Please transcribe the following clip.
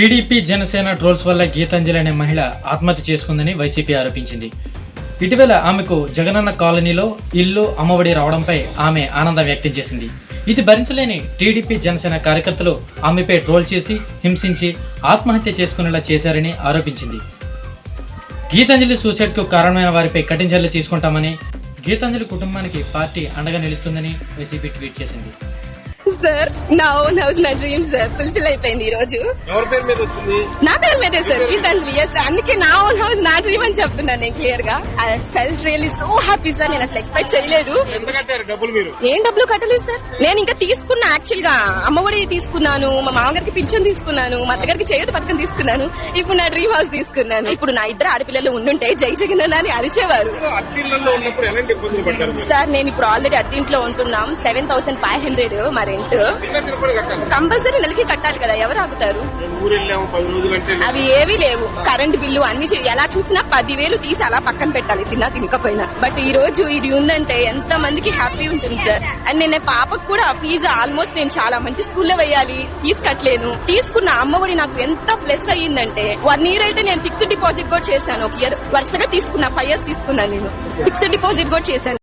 TDP Janasena trolls వల్ల గీతాంజలి అనే మహిళ ఆత్మహత్య చేసుకుందని వైసీపీ ఆరోపించింది. ఇటీవల ఆమెకు జగనన్న కాలనీలో ఇల్లు అమ్మఒడి రావడంపై ఆమె ఆనందం వ్యక్తం చేసింది. ఇది భరించలేని టీడీపీ జనసేన కార్యకర్తలు ఆమెపై ట్రోల్ చేసి హింసించి ఆత్మహత్య చేసుకునేలా చేశారని ఆరోపించింది. గీతాంజలి సూసైడ్కు కారణమైన వారిపై కఠిన చర్యలు తీసుకుంటామని గీతాంజలి కుటుంబానికి పార్టీ అండగా నిలుస్తుందని వైసీపీ ట్వీట్ చేసింది. సార్ నా ఓన్ హౌస్ నా డ్రీమ్ సార్ ఫుల్ఫిల్ అయిపోయింది ఈ రోజు ఎవరి పేరు మీద వచ్చింది? నా పేరు మీదే సార్ గీతాంజలి ఎస్ అందుకే నా ఓన్ హౌస్ నా డ్రీమ్ అని చెప్తున్నాను నేను క్లియర్గా I felt really so happy sir నేను అసలు ఎక్స్పెక్ట్ చేయలేదు. ఎంత కట్టారు డబ్బులు మీరు? ఏం డబ్బులు కట్టలేదు సార్ నేను ఇంకా తీసుకున్నా యాక్చువల్గా అమ్మఒడి తీసుకున్నాను మా మామగారికి పింఛన్ తీసుకున్నాను మా అత్తగారికి చేయూత పథకం తీసుకున్నాను. ఇప్పుడు నా డ్రీమ్ హౌస్ తీసుకున్నాను. ఇప్పుడు నా ఇద్దరు ఆడపిల్లలు ఉండుంటే జై జగన్ అని అరిచేవారు. మీరు? సార్ నేను ఇప్పుడు ఆల్రెడీ అద్దీంట్లో ఉంటున్నాం. సెవెన్ థౌసండ్ ఫైవ్ హండ్రెడ్ మా రెంట్ కంపల్సరీ నెలకి కట్టాలి కదా ఎవరు ఆగుతారు? అవి ఏవి లేవు. కరెంట్ బిల్లు అన్ని ఎలా చూసినా పదివేలు తీసి అలా పక్కన పెట్టాలి తిన్నా తినకపోయినా. బట్ ఈ రోజు ఇది ఉందంటే ఎంత మందికి హ్యాపీ ఉంటుంది సార్. అండ్ నేను పాపకు కూడా ఫీజు ఆల్మోస్ట్ నేను చాలా మంచి స్కూల్లో వేయాలి ఫీజు కట్టలేను. తీసుకున్న అమ్మఒడి నాకు ఎంత ప్లస్ అయ్యిందంటే వన్ ఇయర్ అయితే నేను ఫిక్స్డ్ డిపాజిట్ కూడా చేశాను. ఒక ఇయర్ వరుసగా తీసుకున్నా ఫైవ్ ఇయర్స్ తీసుకున్నాను నేను. ఫిక్స్డ్ డిపాజిట్ కూడా చేశాను.